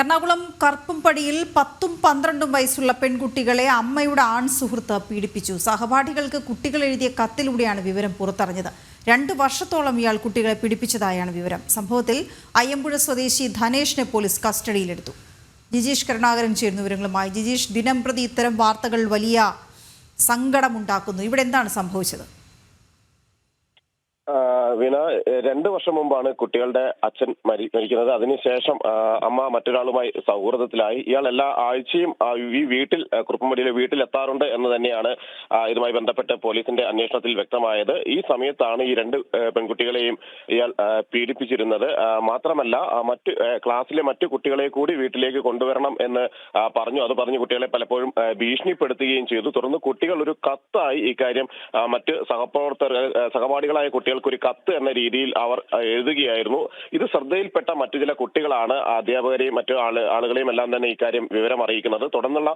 എറണാകുളം കറുപ്പുംപടിയിൽ പത്തും പന്ത്രണ്ടും വയസ്സുള്ള പെൺകുട്ടികളെ അമ്മയുടെ ആൺ സുഹൃത്ത് പീഡിപ്പിച്ചു. സഹപാഠികൾക്ക് കുട്ടികൾ എഴുതിയ കത്തിലൂടെയാണ് വിവരം പുറത്തറിഞ്ഞത്. രണ്ട് വർഷത്തോളം ഇയാൾ കുട്ടികളെ പീഡിപ്പിച്ചതായാണ് വിവരം. സംഭവത്തിൽ അയ്യമ്പുഴ സ്വദേശി ധനേഷിനെ പോലീസ് കസ്റ്റഡിയിലെടുത്തു. ജിജീഷ് കരുണാകരൻ ചേരുന്ന വിവരങ്ങളുമായി. ജിജീഷ് ദിനം പ്രതി ഇത്തരം വാർത്തകൾ വലിയ സങ്കടമുണ്ടാക്കുന്നു. ഇവിടെ എന്താണ് സംഭവിച്ചത്? വീണ രണ്ടു വർഷം മുമ്പാണ് കുട്ടികളുടെ അച്ഛൻ മരി മരിക്കുന്നത്. അതിനുശേഷം അമ്മ മറ്റൊരാളുമായി സൗഹൃദത്തിലായി. ഇയാൾ എല്ലാ ആഴ്ചയും ഈ വീട്ടിൽ കുറുപ്പമ്പടിയിലെ വീട്ടിൽ എത്താറുണ്ട് എന്ന് തന്നെയാണ് ഇതുമായി ബന്ധപ്പെട്ട് പോലീസിന്റെ അന്വേഷണത്തിൽ വ്യക്തമായത്. ഈ സമയത്താണ് ഈ രണ്ട് പെൺകുട്ടികളെയും ഇയാൾ പീഡിപ്പിച്ചിരുന്നത്. മാത്രമല്ല മറ്റു ക്ലാസ്സിലെ മറ്റു കുട്ടികളെ കൂടി വീട്ടിലേക്ക് കൊണ്ടുവരണം എന്ന് പറഞ്ഞു. അത് പറഞ്ഞു കുട്ടികളെ പലപ്പോഴും ഭീഷണിപ്പെടുത്തുകയും ചെയ്തു. തുടർന്ന് കുട്ടികൾ ഒരു കത്തായി ഇക്കാര്യം മറ്റ് സഹപ്രവർത്തകർ സഹപാഠികളായ കുട്ടികൾക്ക് ഒരു കത്ത് എന്ന രീതിയിൽ അവർ എഴുതുകയായിരുന്നു. ഇത് ശ്രദ്ധയിൽപ്പെട്ട മറ്റു ചില കുട്ടികളാണ് അധ്യാപകരെയും മറ്റു ആൾ ആളുകളെയും എല്ലാം തന്നെ ഇക്കാര്യം വിവരം അറിയിക്കുന്നത്. തുടർന്നുള്ള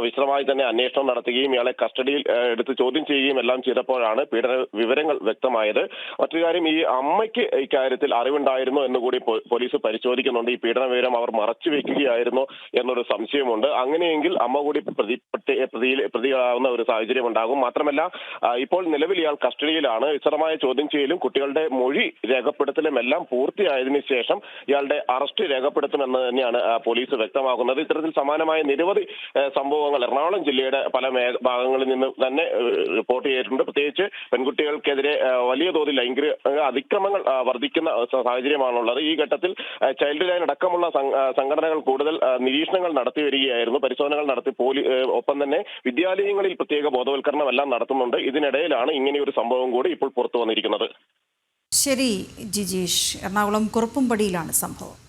വിശദമായി തന്നെ അന്വേഷണം നടത്തുകയും ഇയാളെ കസ്റ്റഡിയിൽ എടുത്ത് ചോദ്യം ചെയ്യുകയും എല്ലാം ചെയ്തപ്പോഴാണ് പീഡന വിവരങ്ങൾ വ്യക്തമായത്. മറ്റു കാര്യം ഈ അമ്മയ്ക്ക് ഇക്കാര്യത്തിൽ അറിവുണ്ടായിരുന്നു എന്നുകൂടി പോലീസ് പരിശോധിക്കുന്നുണ്ട്. ഈ പീഡന വിവരം അവർ മറച്ചു വെക്കുകയായിരുന്നു എന്നൊരു സംശയമുണ്ട്. അങ്ങനെയെങ്കിൽ അമ്മ കൂടി പ്രതി പ്രതി- പ്രതിയിൽ പ്രതിയാവുന്ന ഒരു സാഹചര്യം ഉണ്ടാകും. മാത്രമല്ല ഇപ്പോൾ നിലവിൽ ഇയാൾ കസ്റ്റഡിയിലാണ്. വിശദമായ ചോദ്യം ചെയ്യലും കുട്ടികളുടെ മൊഴി രേഖപ്പെടുത്തലും എല്ലാം പൂർത്തിയായതിനു ശേഷം ഇയാളുടെ അറസ്റ്റ് രേഖപ്പെടുത്തുമെന്ന് തന്നെയാണ് പോലീസ് വ്യക്തമാക്കുന്നത്. ഇത്തരത്തിൽ സമാനമായ നിരവധി സംഭവങ്ങൾ എറണാകുളം ജില്ലയുടെ പല ഭാഗങ്ങളിൽ നിന്ന് തന്നെ റിപ്പോർട്ട് ചെയ്തിട്ടുണ്ട്. പ്രത്യേകിച്ച് പെൺകുട്ടികൾക്കെതിരെ വലിയ തോതിൽ ലൈംഗിക അതിക്രമങ്ങൾ വർദ്ധിക്കുന്ന സാഹചര്യമാണുള്ളത്. ഈ ഘട്ടത്തിൽ ചൈൽഡ് ലൈൻ അടക്കമുള്ള സംഘടനകൾ കൂടുതൽ നിരീക്ഷണങ്ങൾ നടത്തി വരികയായിരുന്നു. പരിശോധനകൾ നടത്തി പോലീ ഒപ്പം തന്നെ വിദ്യാലയങ്ങളിൽ പ്രത്യേക ബോധവൽക്കരണം എല്ലാം നടത്തുന്നുണ്ട്. ഇതിനിടയിലാണ് ഇങ്ങനെയൊരു സംഭവം കൂടി ഇപ്പോൾ പുറത്തു വന്നിരിക്കുന്നത്. ശരി ജിജീഷ്. എറണാകുളം കുറുപ്പുംപടിയിലാണ് സംഭവം.